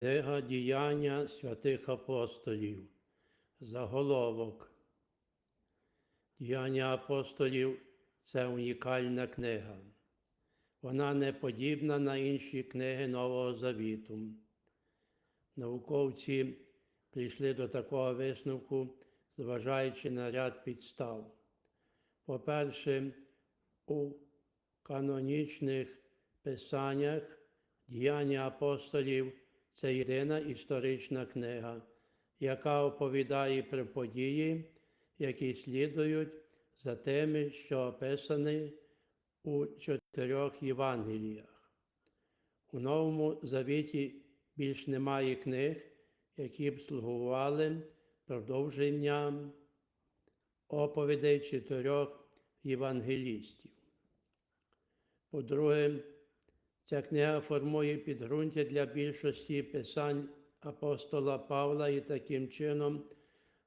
Книга діяння святих апостолів. Заголовок. Діяння апостолів це унікальна книга. Вона не подібна на інші книги Нового Завіту. Науковці прийшли до такого висновку, зважаючи на ряд підстав. По-перше, у канонічних писаннях діяння апостолів це єдина історична книга, яка оповідає про події, які слідують за тими, що описані у чотирьох Євангеліях. У Новому Завіті більш немає книг, які б слугували продовженням оповідей чотирьох євангелістів. По-друге, ця книга формує підґрунтя для більшості писань апостола Павла і таким чином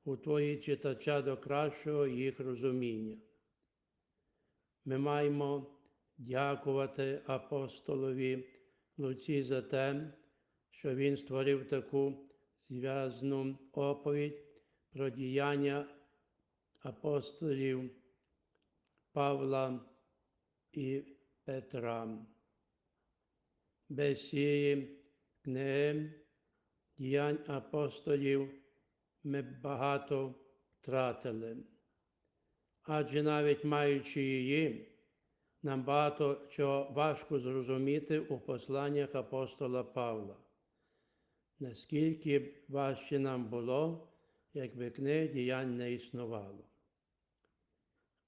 готує читача до кращого їх розуміння. Ми маємо дякувати апостолові Луці за те, що він створив таку зв'язну оповідь про діяння апостолів Павла і Петра. Без цієї книги діянь апостолів ми багато втратили. Адже навіть маючи її, нам багато чого важко зрозуміти у посланнях апостола Павла. Наскільки важче нам було, якби книг діянь не існувало.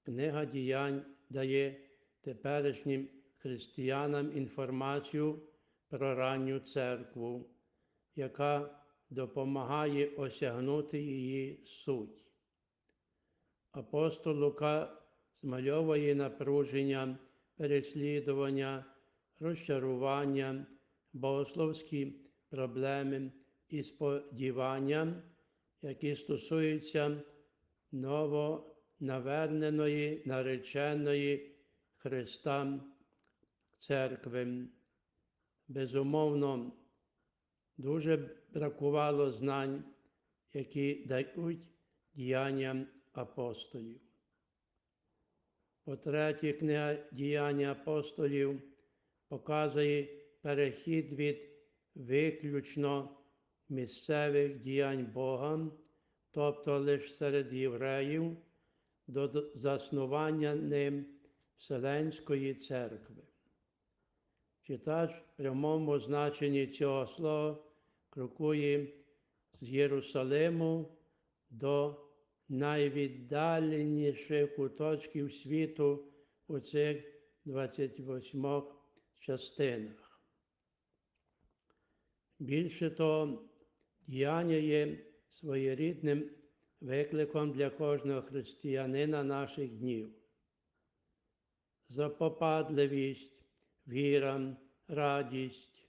Книга діянь дає теперішнім християнам інформацію про ранню церкву, яка допомагає осягнути її суть. Апостол Лука змальовує напруження, переслідування, розчарування, богословські проблеми і сподівання, які стосуються новонаверненої, нареченої Христа церкви. Безумовно, дуже бракувало знань, які дають діянням апостолів. По-третє, книга діяння апостолів показує перехід від виключно місцевих діянь Бога, тобто лише серед євреїв, до заснування ним Вселенської церкви. Читач в прямому значенні цього слова крокує з Єрусалиму до найвіддаленіших куточків світу у цих 28 частинах. Більше того, діяння є своєрідним викликом для кожного християнина наших днів. Запопадливість, віра, радість,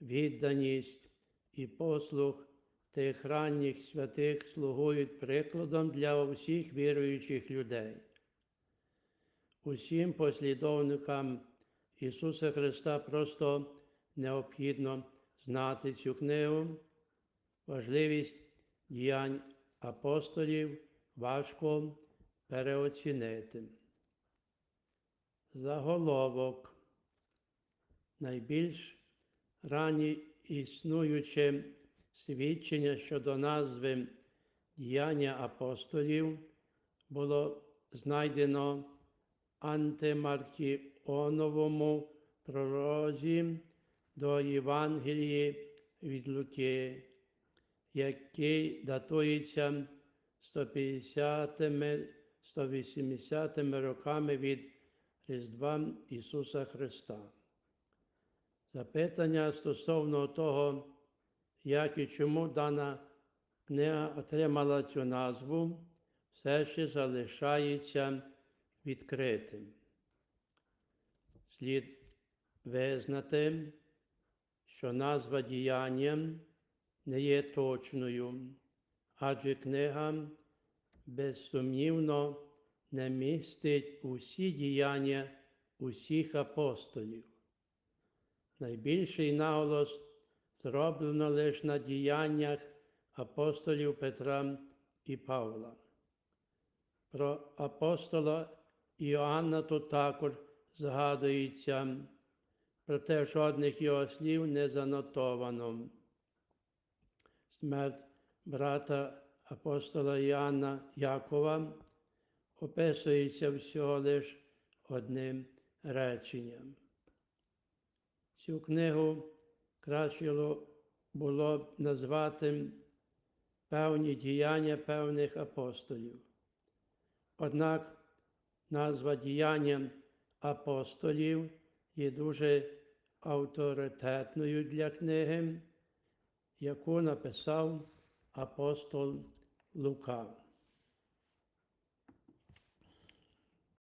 відданість і послух тих ранніх святих слугують прикладом для усіх віруючих людей. Усім послідовникам Ісуса Христа просто необхідно знати цю книгу, важливість діянь апостолів важко переоцінити. Заголовок найбільш ранні існуюче свідчення щодо назви діяння апостолів було знайдено антимаркіоновому пророзі до Євангелії від Луки, який датується 150-180 роками від Різдва Ісуса Христа. Запитання стосовно того, як і чому дана книга отримала цю назву, все ще залишається відкритим. Слід визнати, що назва діяння не є точною, адже книга безсумнівно не містить усі діяння усіх апостолів. Найбільший наголос зроблено лише на діяннях апостолів Петра і Павла. Про апостола Іоанна тут також згадується, проте жодних його слів не занотовано. Смерть брата апостола Іоанна Якова описується всього лише одним реченням. Цю книгу краще було б назвати певні діяння певних апостолів. Однак назва діяння апостолів є дуже авторитетною для книги, яку написав апостол Лука.